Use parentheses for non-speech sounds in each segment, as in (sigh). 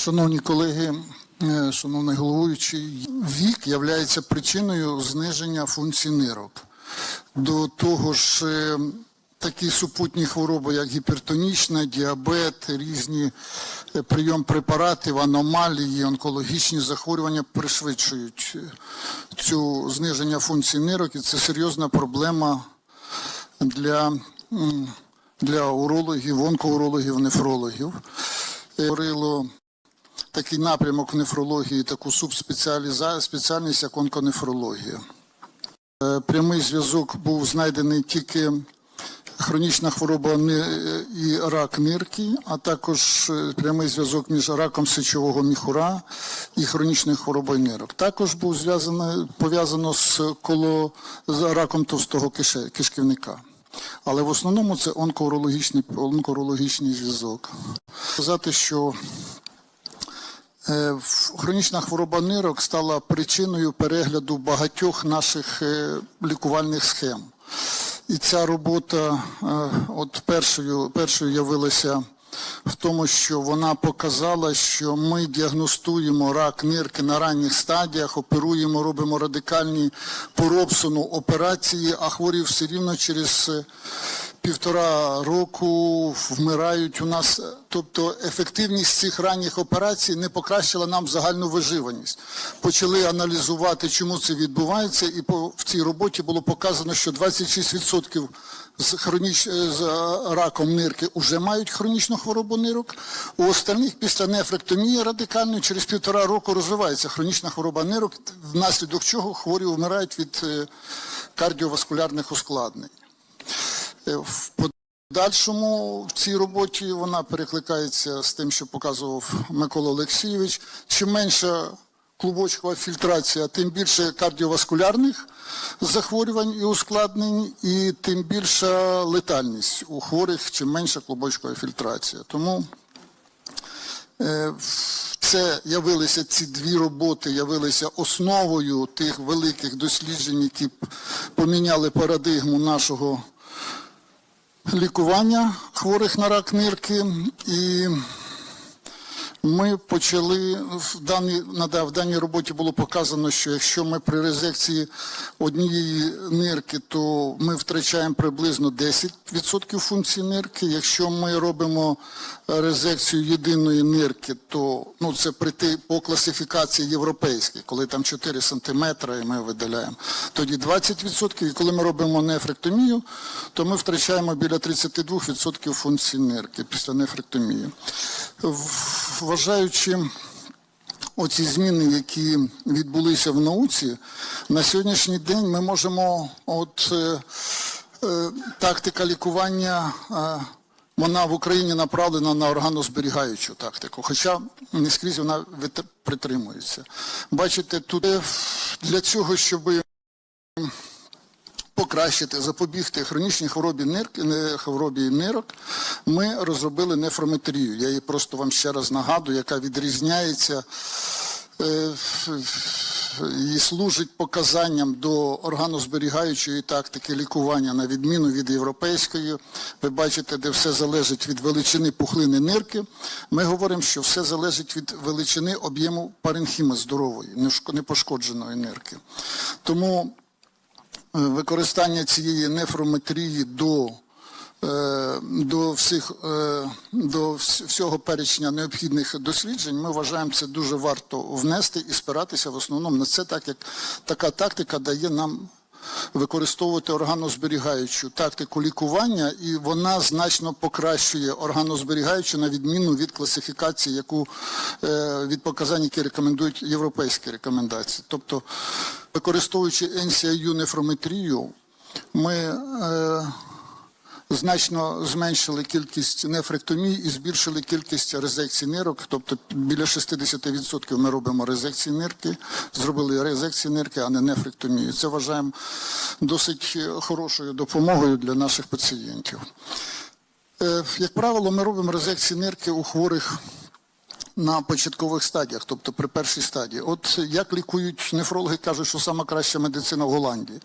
Шановні колеги, е, шановний головуючий, вік є причиною зниження функцій нирок. До того ж, е, такі супутні хвороби, як гіпертонічна, діабет, різні е, прийом препаратів, аномалії, онкологічні захворювання пришвидшують цю зниження функцій нирок, і це серйозна проблема для, для урологів, онкоурологів, нефрологів. Говорило такий напрямок нефрології, таку субспеціальність, як онконефрологія. Е, Прямий зв'язок був знайдений тільки хронічна хвороба і рак нирки, а також е, прямий зв'язок між раком сечового міхура і хронічною хворобою нирок. Також був пов'язано з коло з раком товстого кишківника. Але в основному це онкоурологічний, онкоурологічний зв'язок. Сказати, що Хронічна хвороба нирок стала причиною перегляду багатьох наших е, лікувальних схем. І ця робота е, от першою, першою явилася в тому, що вона показала, що ми діагностуємо рак нирки на ранніх стадіях, оперуємо, робимо радикальні по операції, а хворі все рівно через е, півтора року вмирають у нас. Тобто ефективність цих ранніх операцій не покращила нам загальну виживаність. Почали аналізувати, чому це відбувається, і по, в цій роботі було показано, що 26% з, хроніч, е, з е, раком нирки вже мають хронічну хворобу нирок. У остальних після нефректомії радикальної через півтора року розвивається хронічна хвороба нирок, внаслідок чого хворі вмирають від е, кардіоваскулярних ускладнень. Е, В подальшому в цій роботі вона перекликається з тим, що показував Микола Олексійович. Чим менша клубочкова фільтрація, тим більше кардіоваскулярних захворювань і ускладнень, і тим більша летальність у хворих, чим менша клубочкова фільтрація. Тому Е, це явилися ці дві роботи, явилися основою тих великих досліджень, які поміняли парадигму нашого лікування хворих на рак нирки. І ми почали в даній, да- даній роботі було показано, що якщо ми при резекції однієї нирки, то ми втрачаємо приблизно 10% функцій нирки. Якщо ми робимо резекцію єдиної нирки, то ну це при ти- по класифікації європейській, коли там 4 сантиметри і ми видаляємо, тоді 20%. І коли ми робимо нефректомію, то ми втрачаємо біля 32% функцій нирки після нефректомії. В- Вважаючи оці зміни, які відбулися в науці, на сьогоднішній день ми можемо, от е, е, тактика лікування, е, вона в Україні направлена на органозберігаючу тактику, хоча не скрізь вона притримується. Бачите, тут е, для цього, щоби покращити, запобігти хронічній хворобі нирки, хворобі нирок, ми розробили нефрометрію. Я її просто вам ще раз нагадую, яка відрізняється е, і служить показанням до органозберігаючої тактики лікування на відміну від європейської. Ви бачите, де все залежить від величини пухлини нирки. Ми говоримо, що все залежить від величини об'єму паренхіми здорової, непошкодженої нирки. Тому використання цієї нефрометрії до, е, до, всіх, е, до всього перечня необхідних досліджень, ми вважаємо це дуже варто внести і спиратися в основному на це, так як така тактика дає нам використовувати органозберігаючу тактику лікування, і вона значно покращує органозберігаючу на відміну від класифікації, яку е, від показань, які рекомендують європейські рекомендації. Тобто, використовуючи NCIU нефрометрію, ми е, значно зменшили кількість нефректомій і збільшили кількість резекцій нирок, тобто біля 60% ми робимо резекції нирки, зробили резекції нирки, а не нефректомію. Це вважаємо досить хорошою допомогою для наших пацієнтів. Е, Як правило, ми робимо резекції нирки у хворих на початкових стадіях, тобто при першій стадії. От як лікують нефрологи, кажуть, що сама краща медицина в Голландії.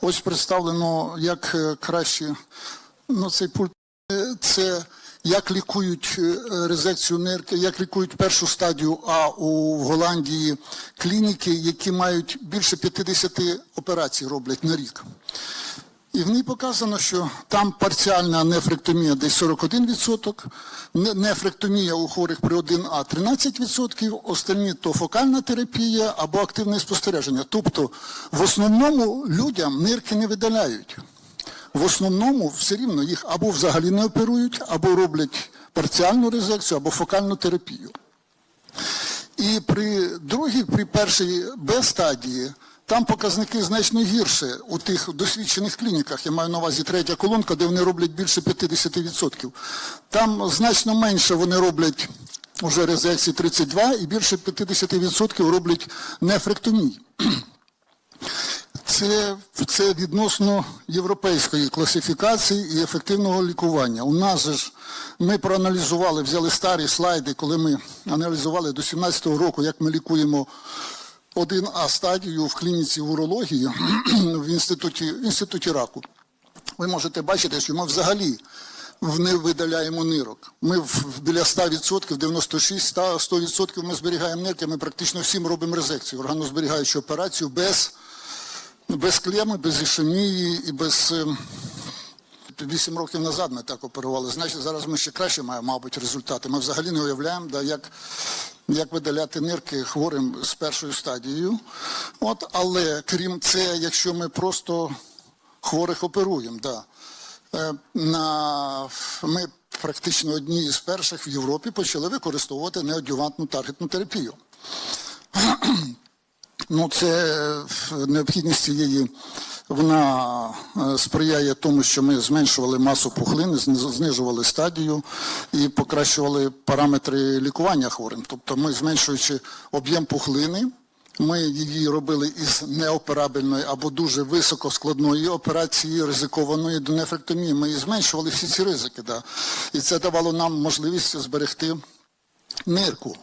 Ось представлено, як е, краще, ну цей пульт, е, це як лікують е, резекцію нирки, як лікують першу стадію, а у Голландії клініки, які мають більше 50 операцій роблять на рік. І в ній показано, що там парціальна нефректомія десь 41%, не- нефректомія у хворих при 1А 13%, остальні то фокальна терапія або активне спостереження. Тобто в основному людям нирки не видаляють. В основному все рівно їх або взагалі не оперують, або роблять парціальну резекцію, або фокальну терапію. І при другій, при першій Б стадії, там показники значно гірше у тих досвідчених клініках. Я маю на увазі третя колонка, де вони роблять більше 50%. Там значно менше вони роблять уже резекції 32 і більше 50% роблять нефректомії. Це, це відносно європейської класифікації і ефективного лікування. У нас ж ми проаналізували, взяли старі слайди, коли ми аналізували до 17-го року, як ми лікуємо 1А стадію в клініці урології (clears throat) в інституті, в інституті раку. Ви можете бачити, що ми взагалі не видаляємо нирок. Ми в біля 100%, 96, 100% ми зберігаємо нирки, ми практично всім робимо резекцію, органозберігаючу операцію без без клеми, без ішемії і без. ем, Вісім років назад ми так оперували. Значить, зараз ми ще краще маємо, мабуть, результати. Ми взагалі не уявляємо, да, як, як видаляти нирки хворим з першою стадією. От, але крім це, якщо ми просто хворих оперуємо, да. Е, на, ми практично одні із перших в Європі почали використовувати неодювантну таргетну терапію. Ну, це е, необхідність цієї, вона е, сприяє тому, що ми зменшували масу пухлини, знижували стадію і покращували параметри лікування хворим. Тобто ми, зменшуючи об'єм пухлини, ми її робили із неоперабельної або дуже високоскладної операції, ризикованої до нефректомії. Ми і зменшували всі ці ризики. Да. І це давало нам можливість зберегти нирку.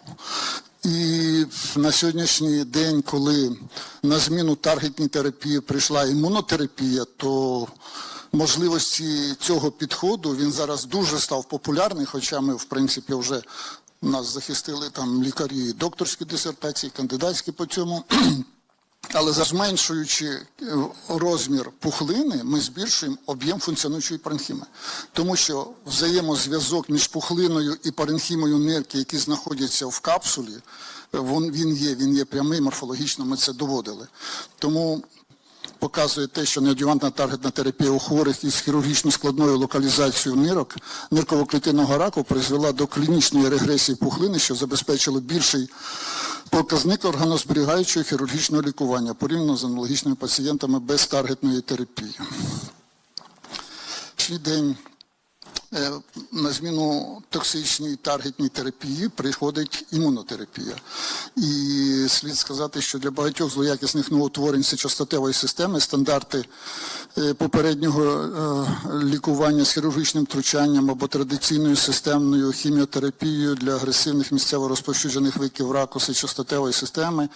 І на сьогоднішній день, коли на зміну таргетній терапії прийшла імунотерапія, то можливості цього підходу він зараз дуже став популярний, хоча ми, в принципі, вже нас захистили там лікарі, докторські дисертації, кандидатські по цьому. Але зменшуючи е, розмір пухлини, ми збільшуємо об'єм функціонуючої паренхіми. Тому що взаємозв'язок між пухлиною і паренхімою нирки, які знаходяться в капсулі, е, він, є, він є прямий, морфологічно ми це доводили. Тому показує те, що неодювантна таргетна терапія у хворих із хірургічно складною локалізацією нирок нирково-клітинного раку призвела до клінічної регресії пухлини, що забезпечило більший показник органозберігаючого хірургічного лікування порівняно з аналогічними пацієнтами без таргетної терапії. Свій день на зміну токсичній таргетній терапії приходить імунотерапія. І слід сказати, що для багатьох злоякісних новоутворень сечостатевої системи стандарти е, попереднього е, лікування з хірургічним втручанням або традиційною системною хіміотерапією для агресивних місцево розповсюджених виків раку сечостатевої системи,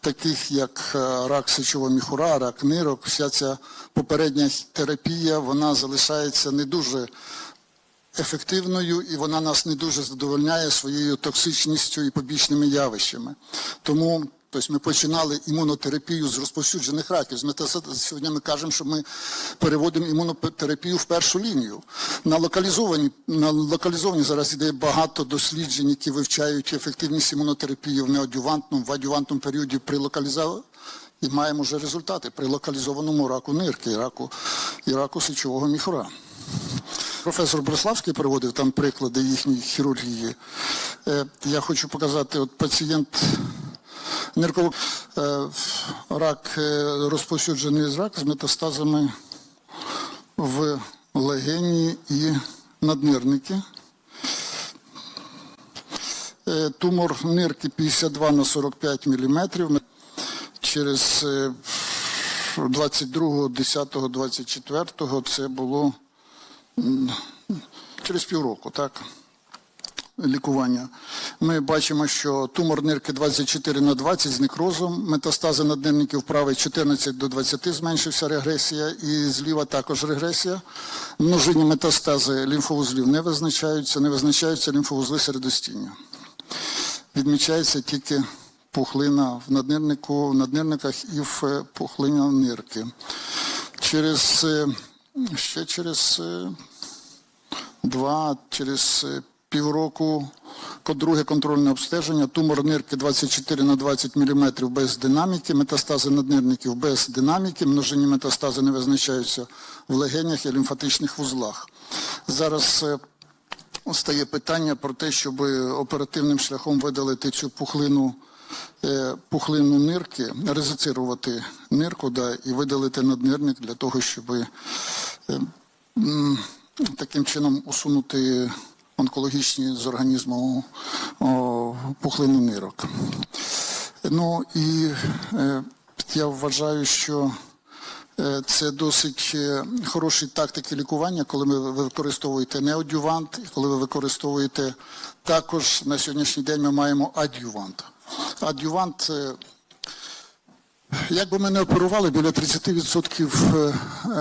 таких як е, рак сечового міхура, рак нирок, вся ця попередня терапія, вона залишається не дуже ефективною і вона нас не дуже задовольняє своєю токсичністю і побічними явищами. Тому тобто ми починали імунотерапію з розповсюджених раків. Сьогодні ми кажемо, що ми переводимо імунотерапію в першу лінію. На локалізовані, на локалізовані зараз іде багато досліджень, які вивчають ефективність імунотерапії в неодювантному, в адювантному періоді при локалізації. І маємо вже результати при локалізованому раку нирки раку, і раку сечового міхура. Професор Брославський приводив там приклади їхньої хірургії. Е, Я хочу показати, от пацієнт нирково е, рак е, розповсюджений рак з метастазами в легені і наднирники. Тумор нирки 52 на 45 мм. Через е, 22, 10, 24 це було через півроку, так, лікування. Ми бачимо, що тумор нирки 24 на 20 з некрозом, метастази наднирників правий 14 до 20 зменшився регресія, і зліва також регресія. Множинні метастази лімфовузлів не визначаються, не визначаються лімфовузли середостіння. Відмічається тільки пухлина в наднирнику, в наднирниках і в е, пухлина нирки. Через, е, ще через е, два, через е, півроку ко- друге контрольне обстеження, тумор нирки 24 на 20 мм без динаміки, метастази наднирників без динаміки, множинні метастази не визначаються в легенях і лімфатичних вузлах. Зараз е, стає питання про те, щоб оперативним шляхом видалити цю пухлину, пухлину нирки, резицирувати нирку да, і видалити наднирник для того, щоб м, таким чином усунути онкологічні з організму о, пухлину нирок. Ну і е, я вважаю, що Е, Це досить е, хороші тактики лікування, коли ви використовуєте неодювант, коли ви використовуєте також на сьогоднішній день ми маємо адювант. Адювант, як би ми не оперували, біля 30%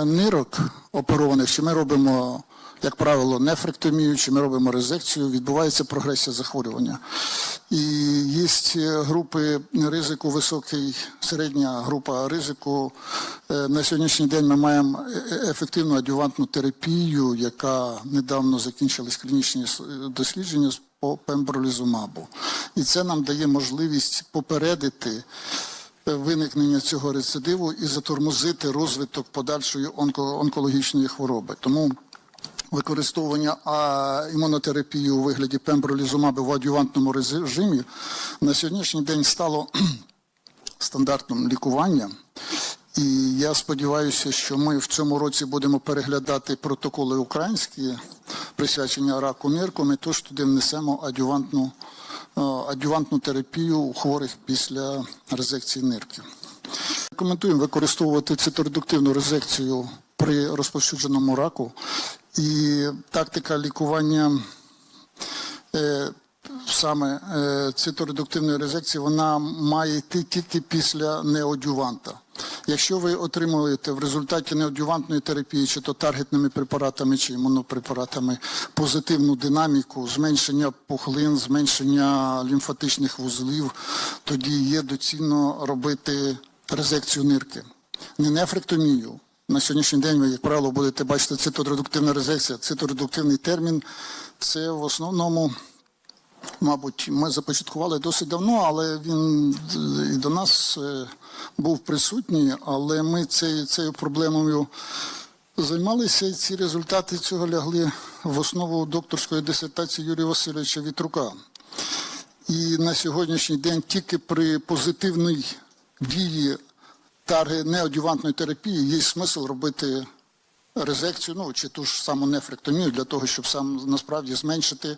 е, нирок оперованих, чи ми робимо, як правило, нефректомію, чи ми робимо резекцію, відбувається прогресія захворювання. І є е, групи ризику високий, середня група ризику. Е, На сьогоднішній день ми маємо ефективну адювантну терапію, яка недавно закінчились клінічні дослідження по пембролізумабу. І це нам дає можливість попередити виникнення цього рецидиву і затормозити розвиток подальшої онко- онкологічної хвороби. Тому використовування імунотерапії у вигляді пембролізумаби в адювантному режимі на сьогоднішній день стало (clears throat) стандартом лікування. І я сподіваюся, що ми в цьому році будемо переглядати протоколи українські присвячення раку нирку. Ми теж туди внесемо адювантну, адювантну терапію у хворих після резекції нирки. Рекомендуємо використовувати циторедуктивну резекцію при розповсюдженому раку. І тактика лікування е, саме е, циторедуктивної резекції, вона має йти тільки після неодюванта. Якщо ви отримуєте в результаті неодювантної терапії, чи то таргетними препаратами, чи імунопрепаратами, позитивну динаміку, зменшення пухлин, зменшення лімфатичних вузлів, тоді є доцільно робити резекцію нирки. Не нефректомію. На сьогоднішній день ви, як правило, будете бачити циторедуктивна резекція. Циторедуктивний термін це в основному мабуть, ми започаткували досить давно, але він і до нас е, був присутній, але ми цією, цією проблемою займалися, і ці результати цього лягли в основу докторської дисертації Юрія Васильовича Вітрука. І на сьогоднішній день тільки при позитивній дії тарги неодювантної терапії є смисл робити резекцію, ну чи ту ж саму нефректомію для того, щоб сам насправді зменшити,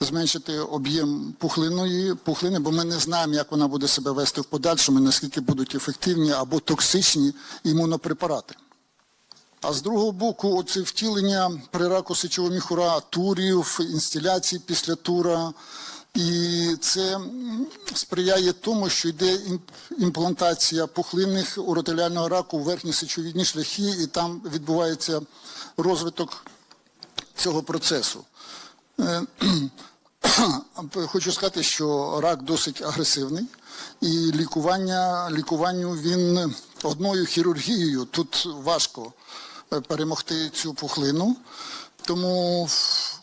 зменшити об'єм пухлиної пухлини, бо ми не знаємо, як вона буде себе вести в подальшому, наскільки будуть ефективні або токсичні імунопрепарати. А з другого боку, оце втілення при раку сечового міхура турів, інстиляції після тура. І це сприяє тому, що йде ім- імплантація пухлинних уротеліального раку в верхні сечовідні шляхи, і там відбувається розвиток цього процесу. Е, (clears throat) Хочу сказати, що рак досить агресивний, і лікування, лікуванню він одною хірургією тут важко е, перемогти цю пухлину. Тому,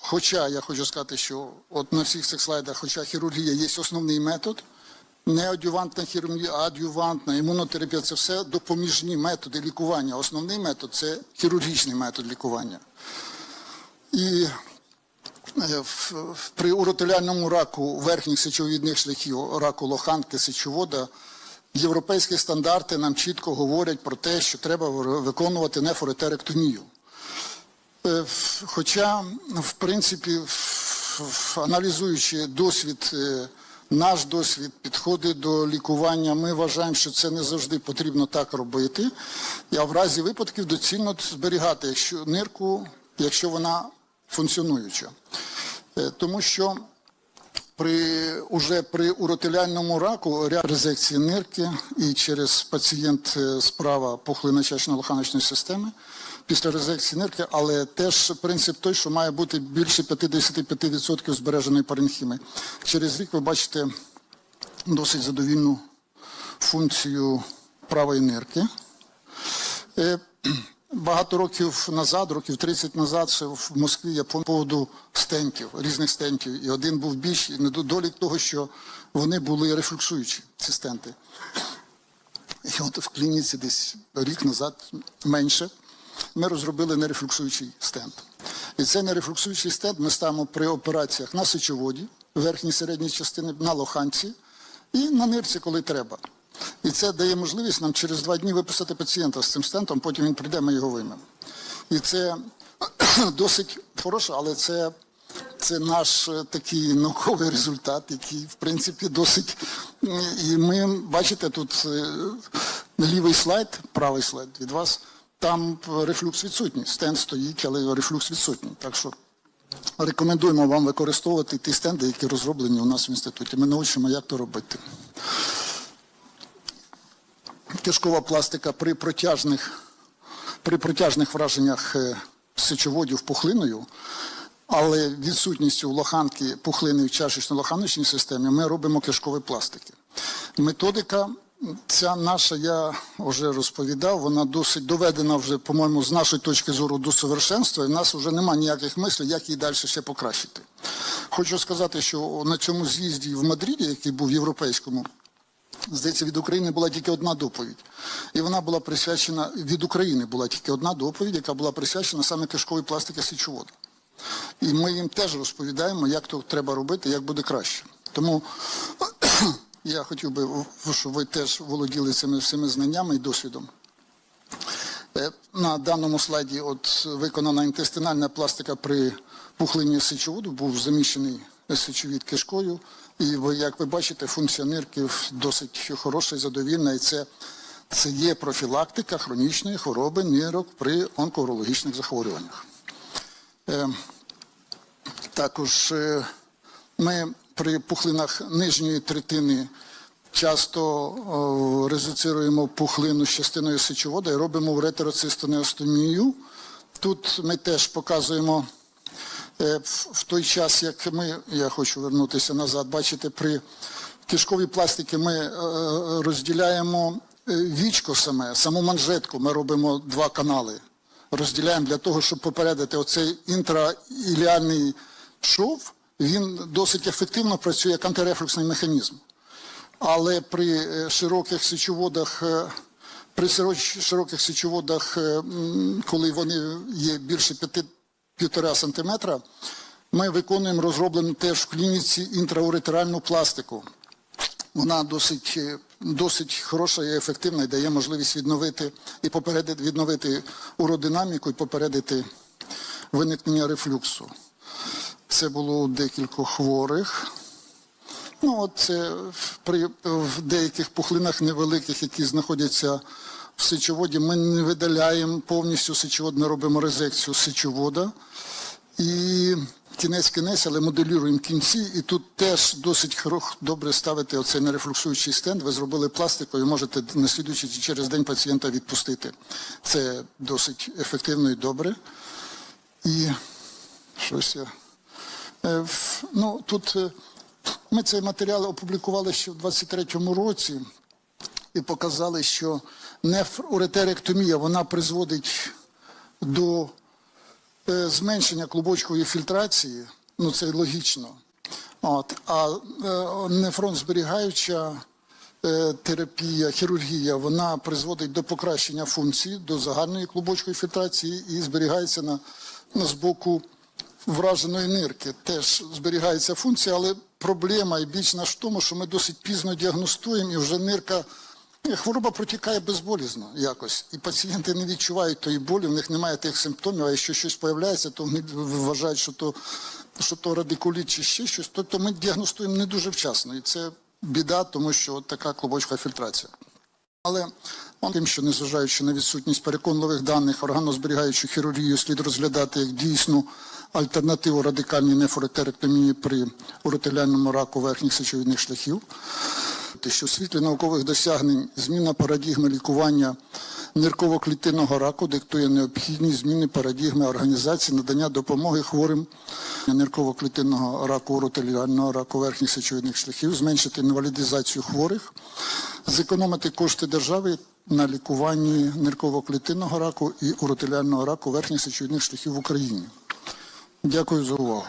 хоча я хочу сказати, що от на всіх цих слайдах, хоча хірургія є основний метод, не адювантна хірургія, а адювантна, імунотерапія це все допоміжні методи лікування. Основний метод це хірургічний метод лікування. І Е, при уротеліальному раку верхніх сечовідних шляхів, раку лоханки, сечовода, європейські стандарти нам чітко говорять про те, що треба виконувати нефоретеректомію. Е, Хоча, в принципі, аналізуючи досвід, е, наш досвід, підходи до лікування, ми вважаємо, що це не завжди потрібно так робити. А в разі випадків доцільно зберігати якщо нирку, якщо вона функціонуюча. Е, Тому що При, уже при уротиляльному раку ряд резекції нирки і через пацієнт справа пухлино-чечно-лоханочної системи після резекції нирки, але теж принцип той, що має бути більше 55% збереженої паренхіми. Через рік ви бачите досить задовільну функцію правої нирки. Е, Багато років назад, років 30 назад, ще в Москві я по поводу стентів, різних стентів. І один був більш і недолік того, що вони були рефлюксуючі, ці стенти. І от в клініці десь рік назад менше ми розробили нерефлюксуючий стенд. І цей нерефлюксуючий стенд ми ставимо при операціях на сечоводі, верхній середній частини, на лоханці і на нирці, коли треба. І це дає можливість нам через два дні виписати пацієнта з цим стентом, потім він прийде, ми його виймемо. І це (clears throat) досить хороше, але це, це наш е, такий науковий результат, який, в принципі, досить. І ми бачите, тут е, лівий слайд, правий слайд від вас, там рефлюкс відсутній. Стенд стоїть, але рефлюкс відсутній. Так що рекомендуємо вам використовувати ті стенди, які розроблені у нас в інституті. Ми навчимо, як то робити. Кишкова пластика при протяжних, при протяжних враженнях е, сечоводів пухлиною, але відсутністю лоханки пухлини в чашечно-лоханочній системі ми робимо кишкові пластики. Методика ця наша, я вже розповідав, вона досить доведена вже, по-моєму, з нашої точки зору до совершенства, і в нас вже немає ніяких мислів, як її далі ще покращити. Хочу сказати, що на цьому з'їзді в Мадриді, який був європейському, Здається, від України була тільки одна доповідь. І вона була присвячена від України була тільки одна доповідь, яка була присвячена саме кишковій пластики сечоводу. І ми їм теж розповідаємо, як то треба робити, як буде краще. Тому я хотів би, щоб ви теж володіли цими всіми знаннями і досвідом. Е, На даному слайді от виконана інтестинальна пластика при пухлині сечоводу, був заміщений сечовід кишкою. І як ви бачите, функція нирків досить хороша і задовільна. І це, це є профілактика хронічної хвороби нирок при онкологічних захворюваннях. Е, також е, ми при пухлинах нижньої третини часто о, резуцируємо пухлину з частиною сечовода і робимо уретероцистонеостомію. Тут ми теж показуємо е, в в той час, як ми, я хочу вернутися назад, бачите, при кишковій пластиці ми е, розділяємо е, вічко саме, саму манжетку, ми робимо два канали. Розділяємо для того, щоб попередити оцей інтраіліальний шов, він досить ефективно працює як антирефлюксний механізм. Але при е, широких сечоводах, е, при широких сечоводах, е, коли вони є більше 5,5 сантиметра, ми виконуємо розроблену теж в клініці інтрауретеральну пластику. Вона досить, досить хороша і ефективна і дає можливість відновити і попередити відновити уродинаміку і попередити виникнення рефлюксу. Це було у декількох хворих. Ну, от при в деяких пухлинах невеликих, які знаходяться в сечоводі, ми не видаляємо повністю сечовод, ми робимо резекцію сечовода. І кінець кінець, але моделюємо кінці. І тут теж досить добре ставити оцей нерефлюксуючий стенд. Ви зробили пластику можете на слідуючий чи через день пацієнта відпустити. Це досить ефективно і добре. І щось я. Е, Ну, тут е, ми цей матеріал опублікували ще в 23-му році і показали, що нефруретеректомія вона призводить до е, зменшення клубочкової фільтрації, ну це логічно. От, а нефрон зберігаюча терапія, хірургія, вона призводить до покращення функції, до загальної клубочкової фільтрації і зберігається на, на з боку враженої нирки. Теж зберігається функція, але проблема і більш наш в тому, що ми досить пізно діагностуємо і вже нирка. е, Хвороба протікає безболізно якось, і пацієнти не відчувають тої болі, в них немає тих симптомів, а якщо щось появляється, то вони вважають, що то, що то радикуліт чи ще щось. Тобто ми діагностуємо не дуже вчасно, і це біда, тому що от така клубочка фільтрація. Але он тим, що незважаючи на відсутність переконливих даних, органозберігаючу хірургію слід розглядати як дійсну альтернативу радикальній нефротеректомії при уротеляному раку верхніх сечовидних шляхів. Що в світлі наукових досягнень зміна парадігми лікування нирково-клітинного раку диктує необхідність зміни парадігми організації надання допомоги хворим нирково-клітинного раку, уротеліального раку верхніх сечовидних шляхів, зменшити інвалідизацію хворих, зекономити кошти держави на лікуванні нирково-клітинного раку і уротеліального раку верхніх сечовидних шляхів в Україні. Дякую за увагу.